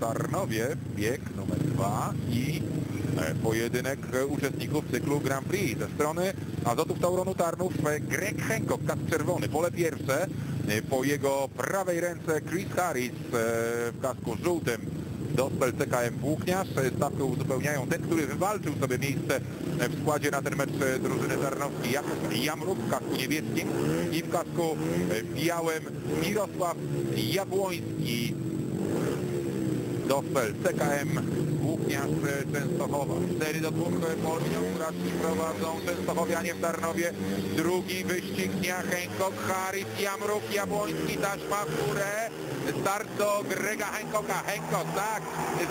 Tarnowie, bieg numer dwa i e, pojedynek uczestników cyklu Grand Prix. Ze strony Azotów Tauronu Tarnów e, Greg Hancock, kask czerwony, pole pierwsze. E, Po jego prawej ręce Chris Harris w kasku żółtym. Dospel CKM Włókniarz. Stawkę uzupełniają ten, który wywalczył sobie miejsce w składzie na ten mecz drużyny Tarnowskiej. Jakub Jamruk w kasku niebieskim i w kasku białym Mirosław Jabłoński. Dospel, CKM, Włókniarz e, Częstochowa. 4 do 2 po linią strażki prowadzą Częstochowianie w Tarnowie. Drugi wyścig dnia Hancock, Harris, Jamruk, Jabłoński, taśma w górę. Start do Grega Hancocka. Hancock, tak.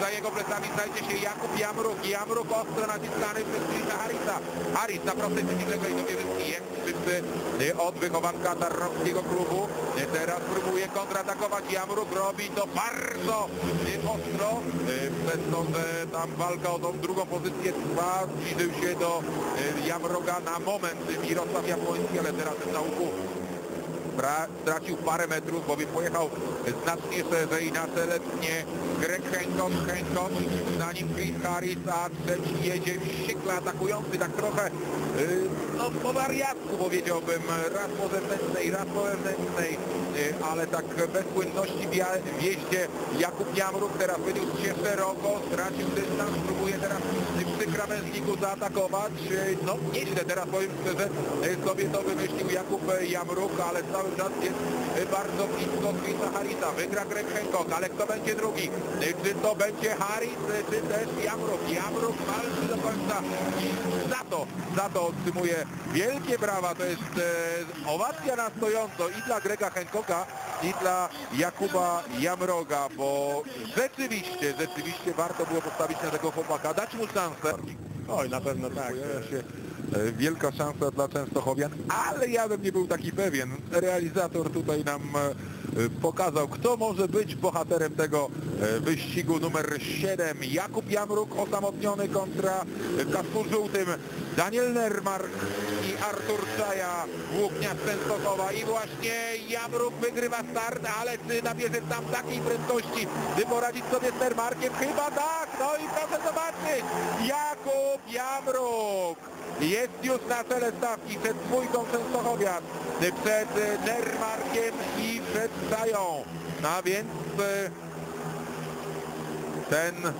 Za jego plecami znajdzie się Jakub Jamruk. Jamruk ostro naciskany przez Chrisa Harrisa. Harris na prostej przeciwległej do Wiewyski. Jest wszyscy e, od wychowanka Tarnowskiego klubu. E, Teraz próbuje kontratakować. Jamruk robi to bardzo e, ostro. Przez to, że tam walka o tą drugą pozycję trwa. Zbliżył się do Jamroga na moment Mirosław Jabłoński, ale teraz na łuku Bra stracił parę metrów, bowiem pojechał znacznie szerzej na teletnie Greg Hancock, Hancock, za nim Chris Harris, a trzeci jedzie wściekle atakujący, tak trochę yy, no po wariatku powiedziałbym, raz po zewnętrznej, raz po wewnętrznej, yy, ale tak bez płynności w jeździe Jakub Jamruk teraz wyniósł się szeroko, stracił dystans, próbuje teraz przy krawężniku zaatakować, yy, no nieźle teraz powiem szczerze, yy, sobie to wymyślił Jakub Jamruk, ale cały czas jest bardzo blisko Chrisa Harrisa, wygra Greg Hancock, ale kto będzie drugi? Czy to będzie Harris, czy też Jamruk? Jamruk walczy do końca za to, za to otrzymuje wielkie brawa, to jest e, owacja na stojąco i dla Grega Hancocka i dla Jakuba Jamroga, bo rzeczywiście, rzeczywiście warto było postawić na tego chłopaka, dać mu szansę. Oj, na pewno tak. Się e, wielka szansa dla Częstochowian, ale ja bym nie był taki pewien. Realizator tutaj nam e, pokazał, kto może być bohaterem tego e, wyścigu numer 7. Jakub Jamruk osamotniony kontra kasku żółtym. Daniel Nermark i Artur Czaja, Włókniarz Częstochowa i właśnie Jamruk wygrywa start, ale czy nabierze tam takiej prędkości, by poradzić sobie z Nermarkiem? Chyba tak, no i proszę zobaczyć, Jakub Jamruk jest już na czele stawki przed dwójką Częstochowian, przed Nermarkiem i przed Czają, a więc e, ten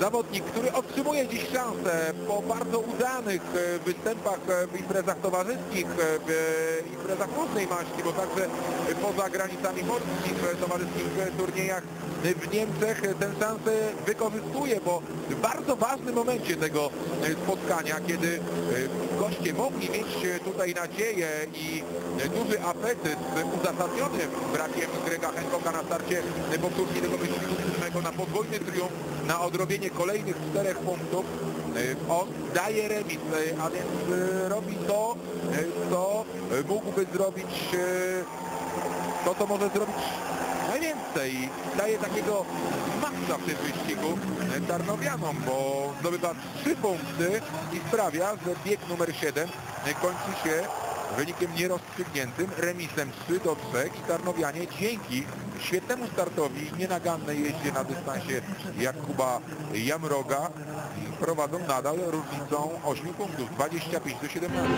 zawodnik, który otrzymuje dziś szansę po bardzo udanych e, występach e, w imprezach towarzyskich, e, w imprezach różnej maści, bo także poza granicami polskich e, towarzyskich turniejach w Niemczech tę szansę wykorzystuje, bo w bardzo ważnym momencie tego spotkania, kiedy goście mogli mieć tutaj nadzieję i duży apetyt e, uzasadniony brakiem Grega Hancocka na starcie powtórki tego wyścigu na podwójny triumf, na odrobienie kolejnych czterech punktów. E, daje remis, e, a więc e, robi to, co mógłby zrobić, to co może zrobić najwięcej. Daje takiego maksa w tym wyścigu Tarnowianom, bo zdobywa trzy punkty i sprawia, że bieg numer 7 e, kończy się wynikiem nierozstrzygniętym, remisem 3 do 3 i Tarnowianie dzięki świetnemu startowi, nienagannej jeździe na dystansie Jakuba Jamroga prowadzą nadal różnicą 8 punktów, 25 do 17.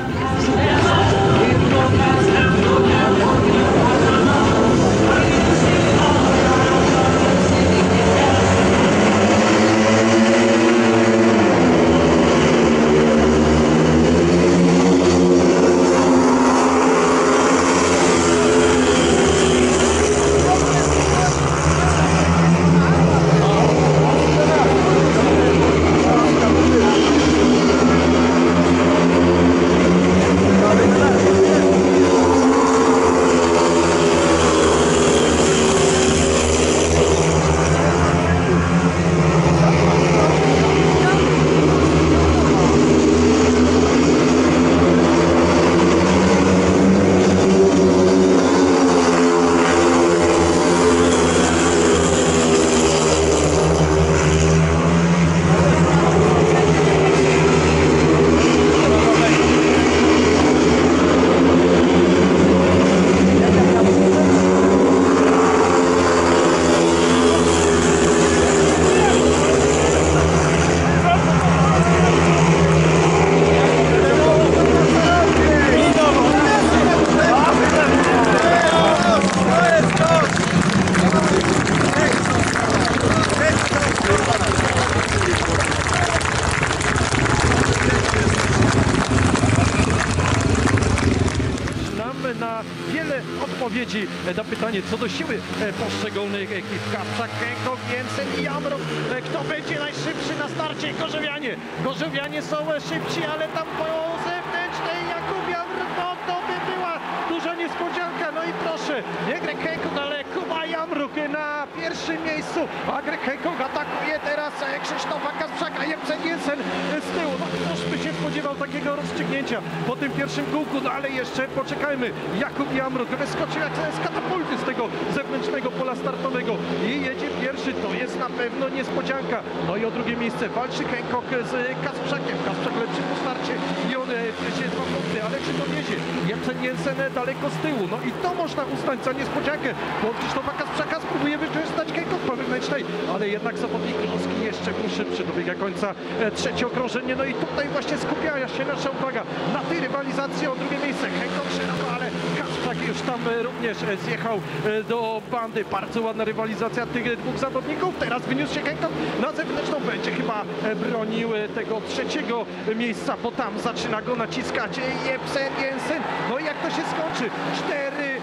co do siły e, poszczególnych ekip. Kapczak, Hancock, Jensen i Jamrow. E, Kto będzie najszybszy na starcie? Gorzowianie. Gorzowianie są e, szybci, ale tam po zewnętrznej Jakub Jamrow, no to by była duża niespodzianka. No i proszę, nie Greg Hancock, ale Kuba Jamruk na pierwszym miejscu. A Greg Hancock atakuje teraz Krzysztofa Kasprzaka, Jepsen Jensen e, z tyłu. No ktoś by się spodziewał takiego rozstrzygnięcia po tym pierwszym kółku, no ale jeszcze poczekajmy. Jakub Jamruk wyskoczył jak z katapulty z tego zewnętrznego pola startowego i jedzie pierwszy. To jest na pewno niespodzianka. No i o drugie miejsce walczy Hancock z Kasprzakiem. Kasprzak lepszy po starcie i on wiezie dwa punkty, ale czy to wiezie? Jepsen Jensen e, daleko z tyłu. No i to można uznać za niespodziankę, bo Krzysztofa Kasprzaka spróbuje wykorzystać Hancock po wewnętrznej, ale jednak zawodnik Loski jeszcze był szybszy dobiega końca e, trzecie okrążenie. No i tutaj właśnie skupia się nasza uwaga na tej rywalizacji o drugie miejsce. Hancock szeroko, ale Kasprzak już tam e, również e, zjechał do bandy. Bardzo ładna rywalizacja tych dwóch zawodników. Teraz wyniósł się Hancock na zewnętrzną. Będzie chyba bronił tego trzeciego miejsca, bo tam zaczyna go naciskać Jepsen Jensen. No i jak to się skończy? 4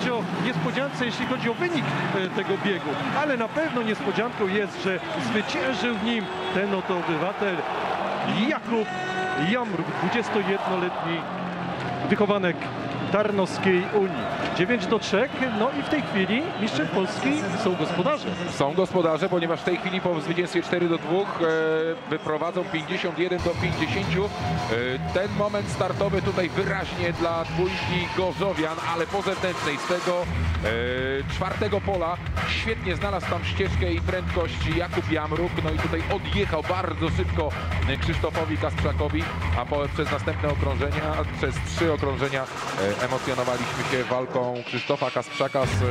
do 2. Trudno mówić o niespodziance, jeśli chodzi o wynik e, tego biegu, ale na pewno niespodzianką jest, że zwyciężył w nim ten oto obywatel Jakub Jamruk, 21-letni wychowanek Tarnowskiej Unii. 9 do 3, no i w tej chwili mistrzem Polski są gospodarze. Są gospodarze, ponieważ w tej chwili po zwycięstwie 4 do 2 e, wyprowadzą 51 do 50. E, ten moment startowy tutaj wyraźnie dla dwójki Gorzowian, ale po zewnętrznej z tego e, czwartego pola świetnie znalazł tam ścieżkę i prędkość Jakub Jamruk. No i tutaj odjechał bardzo szybko Krzysztofowi Kasprzakowi, a po, przez następne okrążenia, przez trzy okrążenia emocjonowaliśmy się walką Krzysztofa Kasprzaka z e,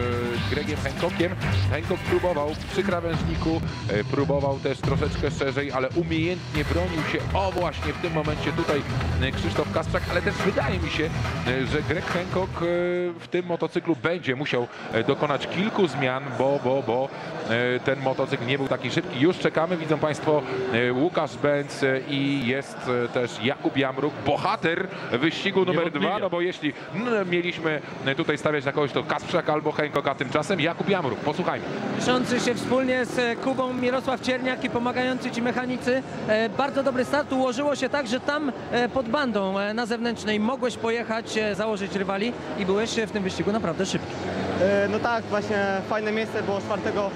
Gregiem Hancockiem. Hancock próbował przy krawężniku, e, próbował też troszeczkę szerzej, ale umiejętnie bronił się. O właśnie w tym momencie tutaj e, Krzysztof Kasprzak, ale też wydaje mi się, że Greg Hancock e, w tym motocyklu będzie musiał dokonać kilku zmian, bo, bo, bo ten motocykl nie był taki szybki. Już czekamy, widzą Państwo Łukasz Benz i jest też Jakub Jamruk, bohater wyścigu numer dwa, no bo jeśli mieliśmy e, tutaj stawiać na kogoś, to Kasprzak albo Hancock, a tymczasem Jakub Jamruk. Posłuchajmy. Cieszący się wspólnie z e, Kubą Mirosław Cierniak i pomagający ci mechanicy. E, Bardzo dobry start. Ułożyło się tak, że tam pod bandą na zewnętrznej mogłeś pojechać, założyć rywali i byłeś w tym wyścigu naprawdę szybki. No tak, właśnie fajne miejsce było czwartego.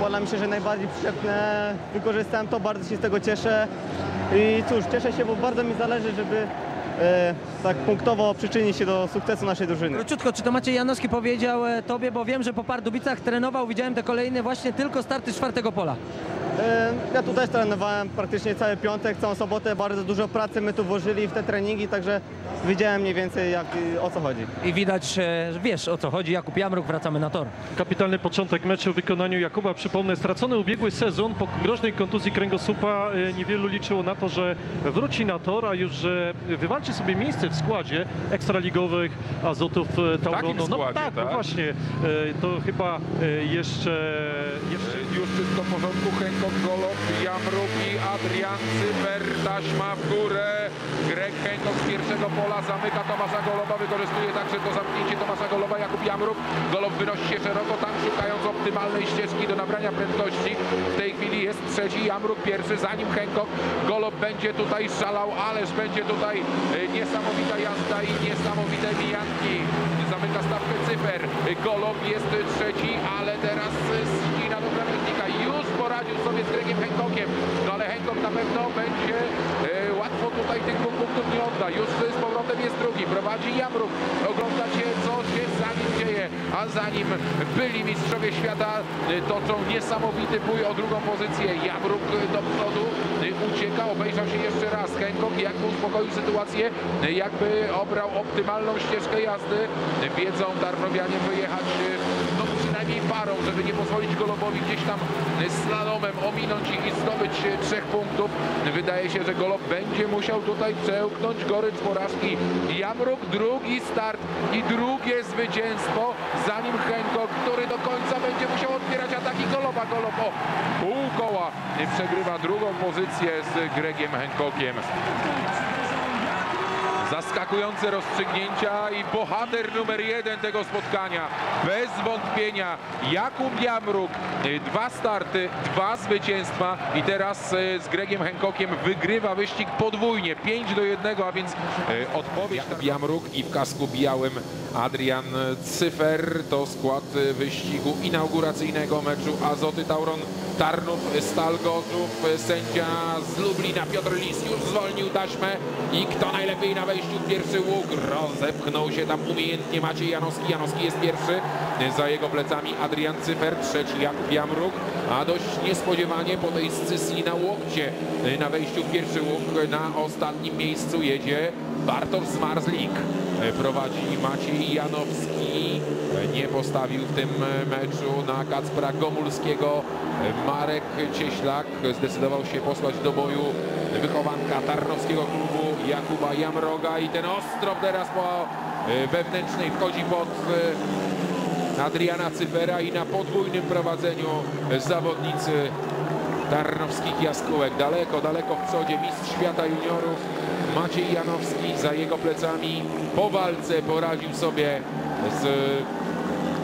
Pola mi się, że najbardziej przyczepne. Wykorzystałem to, bardzo się z tego cieszę. I cóż, cieszę się, bo bardzo mi zależy, żeby tak punktowo przyczynić się do sukcesu naszej drużyny. Króciutko, czy to Maciej Janowski powiedział e, tobie, bo wiem, że po Pardubicach trenował, widziałem te kolejne właśnie tylko starty z czwartego pola. E, Ja tu też trenowałem praktycznie cały piątek, całą sobotę. Bardzo dużo pracy my tu włożyli w te treningi, także wiedziałem mniej więcej jak, o co chodzi. I widać, e, że wiesz o co chodzi. Jakub Jamruk, wracamy na tor. Kapitalny początek meczu w wykonaniu Jakuba. Przypomnę, stracony ubiegły sezon po groźnej kontuzji kręgosłupa e, niewielu liczyło na to, że wróci na tor, a już, że wywalczy sobie miejsce w składzie ekstraligowych Azotów Taurono. No składzie, tak, no tak? właśnie, to chyba jeszcze, jeszcze Już wszystko w porządku. Hancock, Golob, Jamruk i Adrian Cyber. Taśma w górę. Greg Hancock z pierwszego pola zamyka Tomasza Goloba. Wykorzystuje także to zamknięcie Tomasza Goloba. Jakub Jamruk. Golob wynosi się szeroko tam szukając optymalnej ścieżki do nabrania prędkości. W tej chwili jest trzeci. Jamruk pierwszy. Zanim Hancock. Golob będzie tutaj szalał, ależ będzie tutaj e, niesamowita jazda i niesamowite mijanki. Zamyka stawkę Cyper. Golob jest trzeci, ale teraz e, ścina do krawężnika. Już poradził sobie z Gregiem Hancockiem. No ale Hancock na pewno będzie e, łatwo tutaj tych dwóch punktów nie odda. Już z powrotem jest drugi. Prowadzi Jamruk. Ogląda się co się za nim dzieje. A za nim byli mistrzowie świata e, toczą niesamowity bój o drugą pozycję. Jamruk do przodu e, ucieka, obejrzał się jeszcze raz. Hancock jakby uspokoił sytuację, jakby obrał optymalną ścieżkę jazdy. Wiedzą Tarnowianie wyjechać przynajmniej parą, żeby nie pozwolić Golobowi gdzieś tam slalomem ominąć ich i zdobyć e, trzech punktów. Wydaje się, że Golob będzie musiał tutaj przełknąć gorycz porażki. Jamruk drugi start i drugie zwycięstwo, zanim Hancock, który do końca będzie musiał otwierać ataki Goloba. Golob o pół koła przegrywa drugą pozycję z Gregiem Hancockiem. Zaskakujące rozstrzygnięcia i bohater numer jeden tego spotkania. Bez wątpienia Jakub Jamruk. Y, Dwa starty, dwa zwycięstwa i teraz y, z Gregiem Hancockiem wygrywa wyścig podwójnie. 5 do 1, a więc y, odpowiedź. Jakub Jamruk i w kasku białym Adrian Cyfer. To skład wyścigu inauguracyjnego meczu Azoty Tauron Tarnów Stal. Sędzia z Lublina Piotr Lis już zwolnił taśmę i kto najlepiej na wejściu pierwszy łuk rozepchnął się tam umiejętnie Maciej Janowski. Janowski jest pierwszy, za jego plecami Adrian Cyfer, trzeci Jakub Jamruk, a dość niespodziewanie po tej scysji na łokcie na wejściu pierwszy łuk na ostatnim miejscu jedzie Bartosz Zmarzlik. Prowadzi Maciej Janowski, nie postawił w tym meczu na Kacpra Gomulskiego. Marek Cieślak zdecydował się posłać do boju wychowanka Tarnowskiego klubu Jakuba Jamroga i ten Ostrov teraz po e, wewnętrznej wchodzi pod e, Adriana Cyfera i na podwójnym prowadzeniu zawodnicy Tarnowskich Jaskółek. Daleko, daleko w przodzie mistrz świata juniorów Maciej Janowski za jego plecami po walce poradził sobie z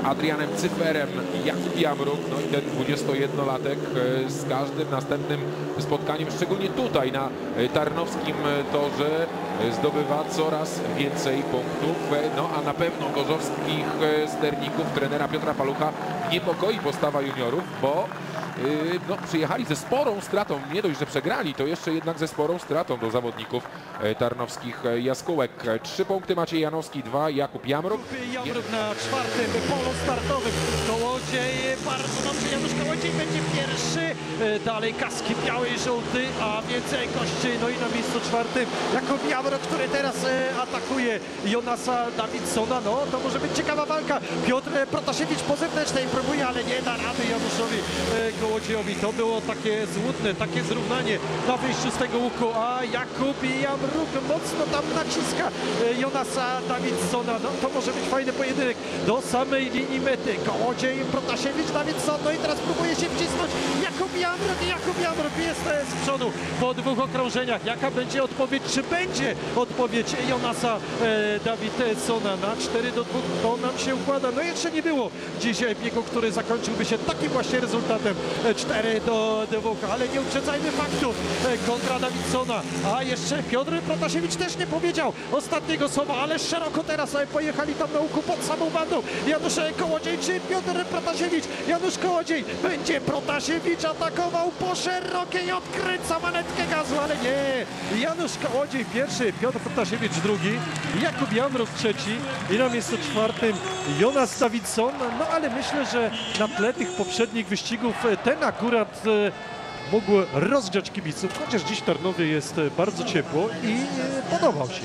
Adrianem Cyferem Jakub Jamruk, no i ten 21-latek e, z każdym następnym spotkaniem, szczególnie tutaj na e, Tarnowskim torze e, zdobywa coraz więcej punktów, no a na pewno gorzowskich sterników trenera Piotra Palucha niepokoi postawa juniorów, bo no, przyjechali ze sporą stratą, nie dość, że przegrali, to jeszcze jednak ze sporą stratą do zawodników e, tarnowskich e, jaskółek. E, Trzy punkty Maciej Janowski, dwa Jakub Jamruk. Jamruk na czwartym polu startowym. Kołodziej bardzo dobrze. Janusz Kołodziej będzie pierwszy. Dalej kaski biały i żółty, a więcej kości. No i na miejscu czwartym Jakub Jamruk, który teraz atakuje Jonasa Davidsona. No to może być ciekawa walka. Piotr Protasiewicz po zewnętrznej próbuje, ale nie da rady Januszowi Kołodziejowi. To było takie złudne, takie zrównanie na wyjściu z tego łuku, a Jakub Jamruk mocno tam naciska e, Jonasa Davidsona. No to może być fajny pojedynek do samej linii mety. Kołodziej, Protasiewicz, Davidson, no i teraz próbuje się wcisnąć Jakub Jamruk. Jakub Jamruk jest e, z przodu po dwóch okrążeniach. Jaka będzie odpowiedź? Czy będzie odpowiedź Jonasa e, Davidsona na 4 do 2? To nam się układa. No jeszcze nie było e, biegu, który zakończyłby się takim właśnie rezultatem 4 do 2, ale nie uprzedzajmy faktów e, kontra Davidsona. A jeszcze Piotr Protasiewicz też nie powiedział ostatniego słowa, ale szeroko teraz e, pojechali tam na łuku pod samą bandą. Janusz e, Kołodziej czy Piotr Protasiewicz? Janusz Kołodziej będzie Protasiewicz atakował po szerokiej, odkręca manetkę gazu, ale nie. Janusz Kołodziej pierwszy, Piotr Protasiewicz drugi, Jakub Jamrów trzeci i na miejscu czwartym Jonas Davidson. No ale myślę, że na tle tych poprzednich wyścigów ten akurat e, mógł rozgrzać kibiców, chociaż dziś Tarnowie jest e, bardzo ciepło i e, podobał się.